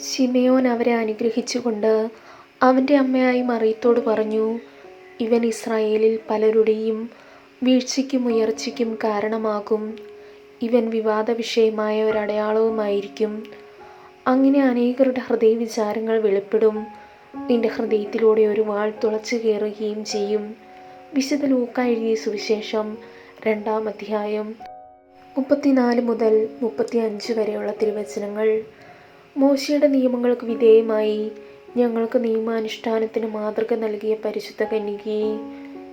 ശിമയോൻ അവരെ അനുഗ്രഹിച്ചുകൊണ്ട് അവന്റെ അമ്മയായി മറിയത്തോട് പറഞ്ഞു ഇവൻ ഇസ്രായേലിൽ പലരുടെയും വീഴ്ചയ്ക്കും ഉയർച്ചയ്ക്കും കാരണമാകും. ഇവൻ വിവാദ വിഷയമായ ഒരടയാളവുമായിരിക്കും. അങ്ങനെ അനേകരുടെ ഹൃദയ വിചാരങ്ങൾ വെളിപ്പെടും. നിന്റെ ഹൃദയത്തിലൂടെ ഒരു വാൾ തുളച്ചു കയറുകയും ചെയ്യും. വിശുദ്ധ ലൂക്ക എഴുതിയ സുവിശേഷം രണ്ടാം അധ്യായം മുപ്പത്തിനാല് മുതൽ മുപ്പത്തി അഞ്ച് വരെയുള്ള തിരുവചനങ്ങൾ. മോശയുടെ നിയമങ്ങൾക്ക് വിധേയമായി ഞങ്ങൾക്ക് നിയമാനുഷ്ഠാനത്തിന് മാതൃക നൽകിയ പരിശുദ്ധ കന്യകയെ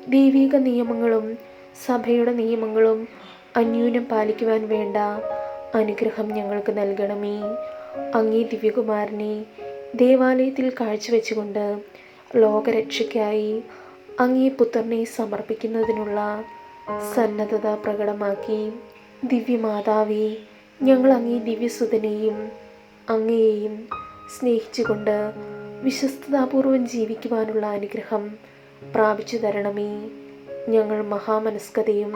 ദൈവിക നിയമങ്ങളും സഭയുടെ നിയമങ്ങളും അന്യൂനം പാലിക്കുവാൻ വേണ്ട അനുഗ്രഹം ഞങ്ങൾക്ക് നൽകണമേ. അങ്ങേ ദിവ്യകുമാരനെ ദേവാലയത്തിൽ കാഴ്ചവെച്ചുകൊണ്ട് ലോകരക്ഷയ്ക്കായി അങ്ങേ പുത്രനെ സമർപ്പിക്കുന്നതിനുള്ള സന്നദ്ധത പ്രകടമാക്കി. ദിവ്യമാതാവേ ഞങ്ങൾ അങ്ങേ ദിവ്യസുതനെയും അങ്ങയെയും സ്നേഹിച്ചുകൊണ്ട് വിശ്വസ്തതാപൂർവം ജീവിക്കുവാനുള്ള അനുഗ്രഹം പ്രാപിച്ചു തരണമേ. ഞങ്ങൾ മഹാമനസ്കതയും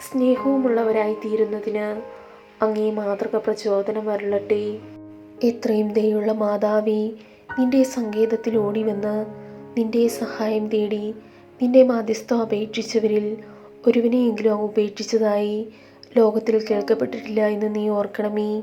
സ്നേഹവുമുള്ളവരായി തീരുന്നതിന് അങ്ങേ മാതൃക പ്രചോദനം അരുളട്ടെ. എത്രയും ദയുള്ള മാതാവേ നിന്റെ സങ്കേതത്തിൽ ഓടിവന്ന് നിന്റെ സഹായം തേടി നിന്റെ മാധ്യസ്ഥം അപേക്ഷിച്ചവരിൽ ഒരുവിനെയെങ്കിലും ഉപേക്ഷിച്ചതായി ലോകത്തിൽ കേൾക്കപ്പെട്ടിട്ടില്ല എന്ന് നീ ഓർക്കണമേ.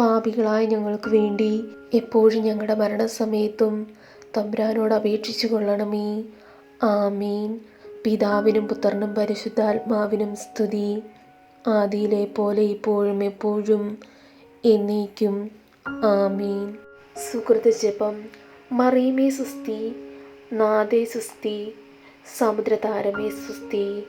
പാപികളായ ഞങ്ങൾക്ക് വേണ്ടി എപ്പോഴും ഞങ്ങളുടെ മരണസമയത്തും തമ്പുരാനോട് അപേക്ഷിച്ചു കൊള്ളണമേ. ആമീൻ. പിതാവിനും പുത്രനും പരിശുദ്ധാത്മാവിനും സ്തുതി. ആദിയിലെ പോലെ ഇപ്പോഴും എപ്പോഴും എന്നേക്കും. ആമീൻ. സുഹൃത്ത് ജപം. മറിയമേ സുസ്തി നാദേ സുസ്തി സമുദ്രതാരമേ സുസ്തി